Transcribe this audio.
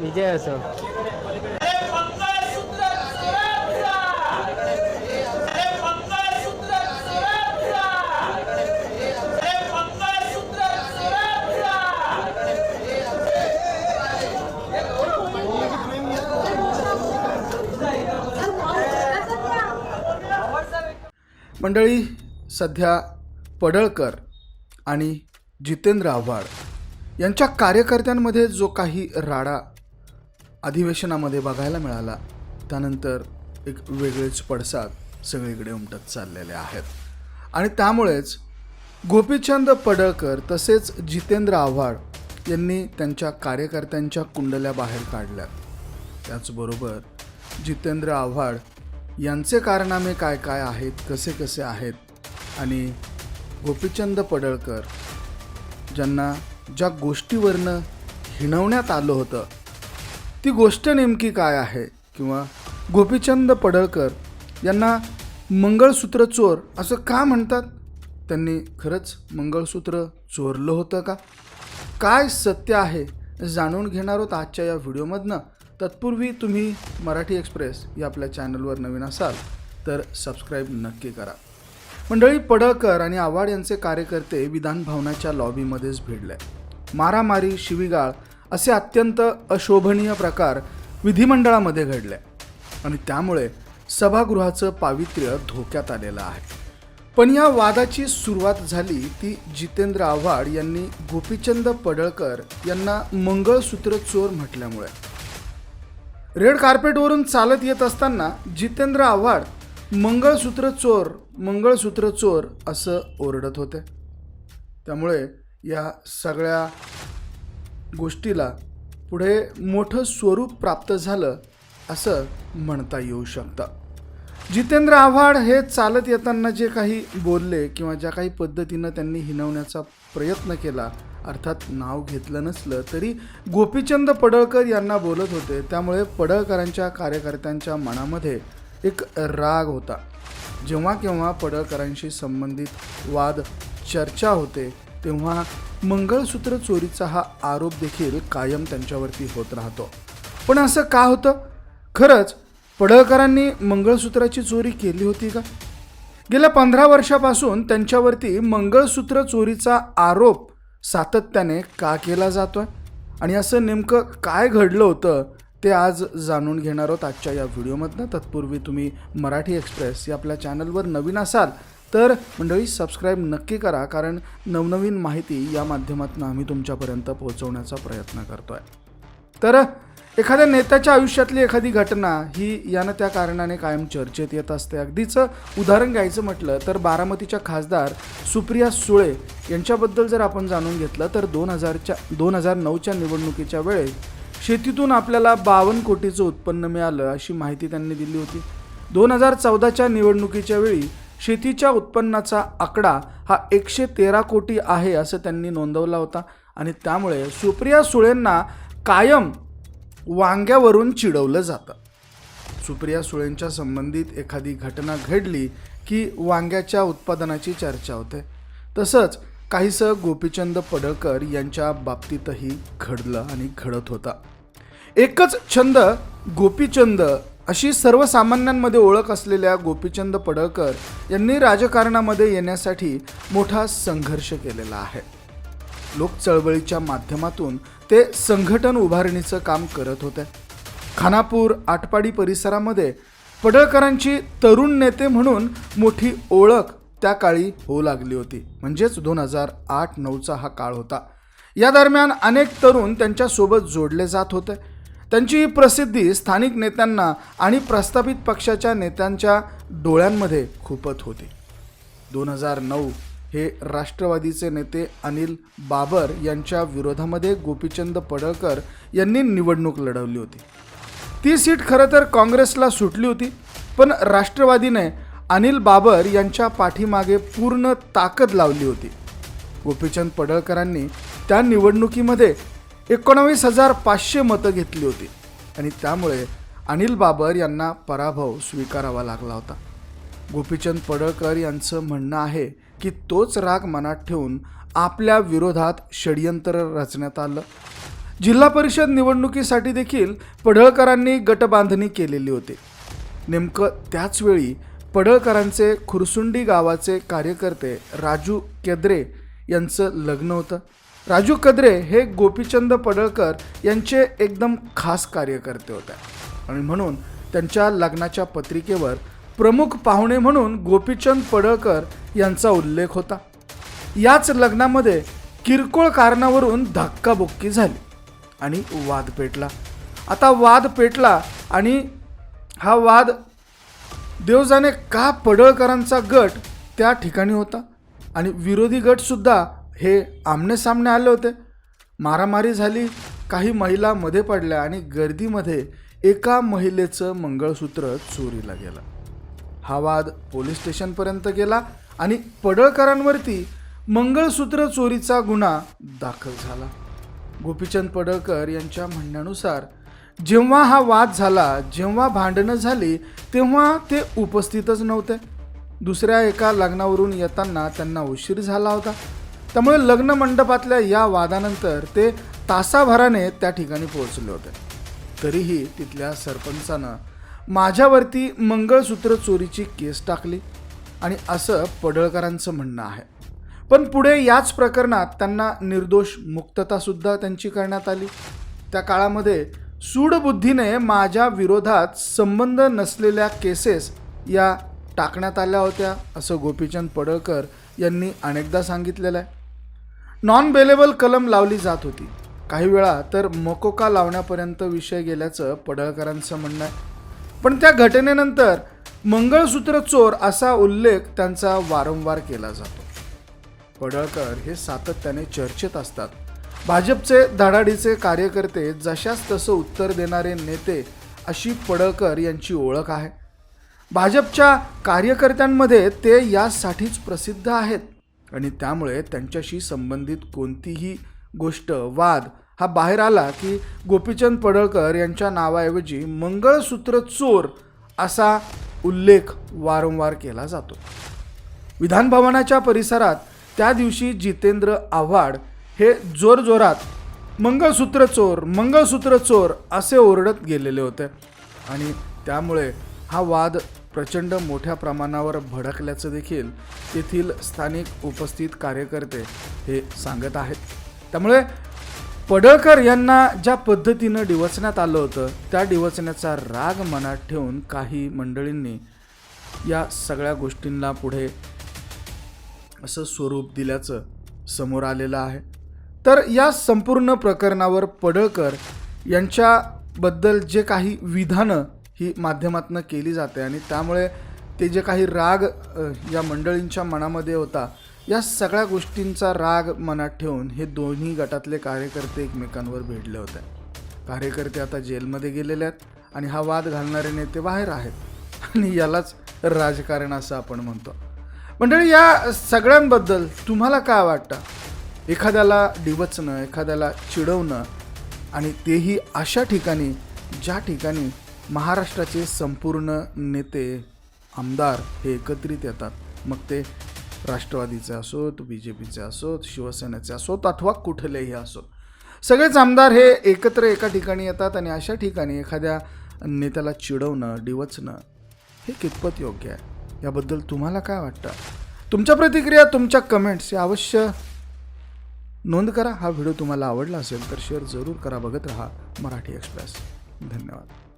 विजय असो. मंडळी सध्या पडळकर आणि जितेंद्र आव्हाड यांच्या कार्यकर्त्यांमध्ये जो काही राडा अधिवेशनामध्ये बघायला मिळाला. त्यानंतर एक वेगळेच पडसाद सगळीकडे उमटत चाललेले आहेत. आणि त्यामुळेच गोपीचंद पडळकर तसेच जितेंद्र आव्हाड यांनी त्यांच्या कार्यकर्त्यांच्या कुंडल्या बाहेर काढल्या त्याचबरोबर जितेंद्र आव्हाड यांचे कारनामे काय काय आहेत कसे कसे आहेत आणि गोपीचंद पडळकर ज्यांना ज्या गोष्टीवरनं हिणवण्यात आलं होतं ती गोष्ट नेमकी काय आहे? किंवा गोपीचंद पडळकर यांना मंगळसूत्र चोर असं का म्हणतात? त्यांनी खरंच मंगळसूत्र चोरलं होतं का? काय सत्य आहे? जाणून घेणार आहोत आजच्या या व्हिडिओमधनं. तत्पूर्वी तुम्ही मराठी एक्सप्रेस या आपल्या चॅनलवर नवीन असाल तर सबस्क्राईब नक्की करा. मंडळी पडळकर आणि आव्हाड यांचे कार्यकर्ते विधान भवनाच्या लॉबीमध्येच भिडले. मारामारी शिवीगाळ असे अत्यंत अशोभनीय प्रकार विधिमंडळामध्ये घडले. आणि त्यामुळे सभागृहाचं पावित्र्य धोक्यात आलेलं आहे. पण या वादाची सुरुवात झाली ती जितेंद्र आव्हाड यांनी गोपीचंद पडळकर यांना मंगळसूत्र चोर म्हटल्यामुळे. रेड कार्पेटवरून चालत येत असताना जितेंद्र आव्हाड मंगळसूत्र चोर मंगळसूत्र चोर असं ओरडत होते. त्यामुळे या सगळ्या गोष्टीला पुढे मोठं स्वरूप प्राप्त झालं असं म्हणता येऊ शकतं. जितेंद्र आव्हाड हे चालत येताना जे काही बोलले किंवा ज्या काही पद्धतीनं त्यांनी हिनवण्याचा प्रयत्न केला अर्थात नाव घेतलं नसलं तरी गोपीचंद पडळकर यांना बोलत होते. त्यामुळे पडळकरांच्या कार्यकर्त्यांच्या मनामध्ये एक राग होता. जेव्हा केव्हा पडळकरांशी संबंधित वाद चर्चा होते तेव्हा मंगळसूत्र चोरीचा हा आरोप देखील कायम त्यांच्यावरती होत राहतो. पण असं का होतं? खरंच पडळकरांनी मंगळसूत्राची चोरी केली होती का? गेल्या पंधरा वर्षापासून त्यांच्यावरती मंगळसूत्र चोरीचा आरोप सातत्याने का केला जातोय? आणि असं नेमकं काय घडलं होतं ते आज जाणून घेणार आहोत आजच्या या व्हिडिओमधनं. तत्पूर्वी तुम्ही मराठी एक्सप्रेस या आपल्या चॅनलवर नवीन असाल तर मंडळी सबस्क्राईब नक्की करा कारण नवनवीन माहिती या माध्यमातून आम्ही तुमच्यापर्यंत पोहोचवण्याचा प्रयत्न करतो आहे तर एखाद्या नेत्याच्या आयुष्यातली एखादी घटना ही यानं त्या कारणाने कायम चर्चेत येत असते. अगदीच उदाहरण घ्यायचं म्हटलं तर बारामतीच्या खासदार सुप्रिया सुळे यांच्याबद्दल जर आपण जाणून घेतलं तर दोन हजारच्या दोन हजार नऊच्या निवडणुकीच्या वेळेस शेतीतून आपल्याला बावन्न कोटीचं उत्पन्न मिळालं अशी माहिती त्यांनी दिली होती. दोन हजार चौदाच्या निवडणुकीच्या वेळी शेतीच्या उत्पन्नाचा आकडा हा एकशे तेरा कोटी आहे असं त्यांनी नोंदवला होता. आणि त्यामुळे सुप्रिया सुळेंना कायम वांग्यावरून चिडवलं जातं. सुप्रिया सुळेंच्या संबंधित एखादी घटना घडली की वांग्याच्या उत्पादनाची चर्चा होते. तसंच काहीसं गोपीचंद पडळकर यांच्या बाबतीतही घडलं आणि घडत होता. एकच छंद गोपीचंद अशी सर्वसामान्यांमध्ये ओळख असलेल्या गोपीचंद पडळकर यांनी राजकारणामध्ये येण्यासाठी मोठा संघर्ष केलेला आहे. लोक चळवळीच्या माध्यमातून ते संघटन उभारणीचं काम करत होते. खानापूर आटपाडी परिसरामध्ये पडळकरांची तरुण नेते म्हणून मोठी ओळख त्या काळी होऊ लागली होती. म्हणजेच दोन हजार आठ नऊचा हा काळ होता. या दरम्यान अनेक तरुण त्यांच्यासोबत जोडले जात होते. त्यांची ही प्रसिद्धी स्थानिक नेत्यांना आणि प्रस्थापित पक्षाच्या नेत्यांच्या डोळ्यांमध्ये खूपच होती. दोन हजार नऊ हे राष्ट्रवादीचे नेते अनिल बाबर यांच्या विरोधामध्ये गोपीचंद पडळकर यांनी निवडणूक लढवली होती. ती सीट खरं तर काँग्रेसला सुटली होती पण राष्ट्रवादीने अनिल बाबर यांच्या पाठीमागे पूर्ण ताकद लावली होती. गोपीचंद पडळकरांनी त्या निवडणुकीमध्ये एकोणावीस हजार पाचशे मतं घेतली होती. आणि त्यामुळे अनिल बाबर यांना पराभव स्वीकारावा लागला होता. गोपीचंद पडळकर यांचं म्हणणं आहे की तोच राग मनात ठेवून आपल्या विरोधात षडयंत्र रचण्यात आलं. जिल्हा परिषद निवडणुकीसाठी देखील पडळकरांनी गटबांधणी केलेली होती. नेमकं त्याचवेळी पडळकरांचे खुरसुंडी गावाचे कार्यकर्ते राजू केद्रे यांचं लग्न होतं. राजू कद्रे हे गोपीचंद पडळकर यांचे एकदम खास कार्यकर्ते होते. आणि म्हणून त्यांच्या लग्नाच्या पत्रिकेवर प्रमुख पाहुणे म्हणून गोपीचंद पडळकर यांचा उल्लेख होता. याच लग्नामध्ये किरकोळ कारणावरून धक्काबुक्की झाली आणि वाद पेटला. आता वाद पेटला आणि हा वाद देवजाने का पडळकरांचा गट त्या ठिकाणी होता? आणि विरोधी गटसुद्धा हे आमनेसामने आले होते. मारामारी झाली काही महिला मध्ये पडल्या आणि गर्दीमध्ये एका महिलेचं मंगळसूत्र चोरीला गेलं. हा वाद पोलीस स्टेशनपर्यंत गेला आणि पडळकरांवरती मंगळसूत्र चोरीचा गुन्हा दाखल झाला. गोपीचंद पडळकर यांच्या म्हणण्यानुसार जेव्हा हा वाद झाला जेव्हा भांडणं झाली तेव्हा ते उपस्थितच नव्हते. दुसऱ्या एका लग्नावरून येताना त्यांना उशीर झाला होता. त्यामुळे लग्न मंडपातल्या या वादानंतर ते तासाभराने त्या ठिकाणी पोहोचले होते. तरीही तिथल्या सरपंचानं माझ्यावरती मंगळसूत्र चोरीची केस टाकली आणि असं पडळकरांचं म्हणणं आहे. पण पुढे याच प्रकरणात त्यांना निर्दोष मुक्ततासुद्धा त्यांची करण्यात आली. त्या काळामध्ये सूडबुद्धीने माझ्या विरोधात संबंध नसलेल्या केसेस या टाकण्यात आल्या होत्या असं गोपीचंद पडळकर यांनी अनेकदा सांगितलेलं आहे. नॉन बेलेबल कलम लावली जात होती. काही वेळा तर मकोका लावण्यापर्यंत विषय गेल्याचं पडळकरांचं म्हणणं आहे. पण त्या घटनेनंतर मंगळसूत्र चोर असा उल्लेख त्यांचा वारंवार केला जातो. पडळकर हे सातत्याने चर्चेत असतात. भाजपचे धडाडीचे कार्यकर्ते जशास तसं उत्तर देणारे नेते अशी पडळकर यांची ओळख आहे. भाजपच्या कार्यकर्त्यांमध्ये ते यासाठीच प्रसिद्ध आहेत. आणि त्यामुळे त्यांच्याशी संबंधित कोणतीही गोष्ट वाद हा बाहेर आला की गोपीचंद पडळकर यांच्या नावाऐवजी मंगळसूत्र चोर असा उल्लेख वारंवार केला जातो. विधानभवनाच्या परिसरात त्या दिवशी जितेंद्र आव्हाड हे जोरजोरात मंगळसूत्र चोर मंगळसूत्र चोर असे ओरडत गेलेले होते. आणि त्यामुळे हा वाद प्रचंड मोठ्या प्रमाणावर भडकल्याचं देखील तेथील स्थानिक उपस्थित कार्यकर्ते हे सांगत आहेत. त्यामुळे पडळकर यांना ज्या पद्धतीनं डिवचण्यात आलं होतं त्या डिवचण्याचा राग मनात ठेवून काही मंडळींनी या सगळ्या गोष्टींना पुढे असं स्वरूप दिल्याचं समोर आलेलं आहे. तर या संपूर्ण प्रकरणावर पडळकर यांच्याबद्दल जे काही विधानं ही माध्यमातून केली जाते आणि त्यामुळे ते जे काही राग या मंडळींच्या मनामध्ये होता या सगळ्या गोष्टींचा राग मनात ठेवून हे दोन्ही गटातले कार्यकर्ते एकमेकांवर भिडले होते. कार्यकर्ते आता जेलमध्ये गेलेले आहेत आणि हा वाद घालणारे नेते बाहेर आहेत. आणि यालाच राजकारण असं आपण म्हणतो. मंडळी या सगळ्यांबद्दल तुम्हाला काय वाटतं? एखाद्याला डिवचणं एखाद्याला चिडवणं आणि तेही अशा ठिकाणी ज्या ठिकाणी महाराष्ट्राचे संपूर्ण नेते आमदार हे एकत्रित येतात. मग ते राष्ट्रवादीचे असोत बी जे पीचे असोत शिवसेनेचे असोत अथवा कुठलेही असोत. सगळेच आमदार हे एकत्र एका ठिकाणी येतात आणि अशा ठिकाणी एखाद्या नेत्याला चिडवणं डिवचणं हे कितपत योग्य आहे? याबद्दल तुम्हाला काय वाटतं? तुमच्या प्रतिक्रिया तुमच्या कमेंट्स या अवश्य नोंद करा. हा व्हिडिओ तुम्हाला आवडला असेल तर शेअर जरूर करा. बघत राहा मराठी एक्सप्रेस धन्यवाद.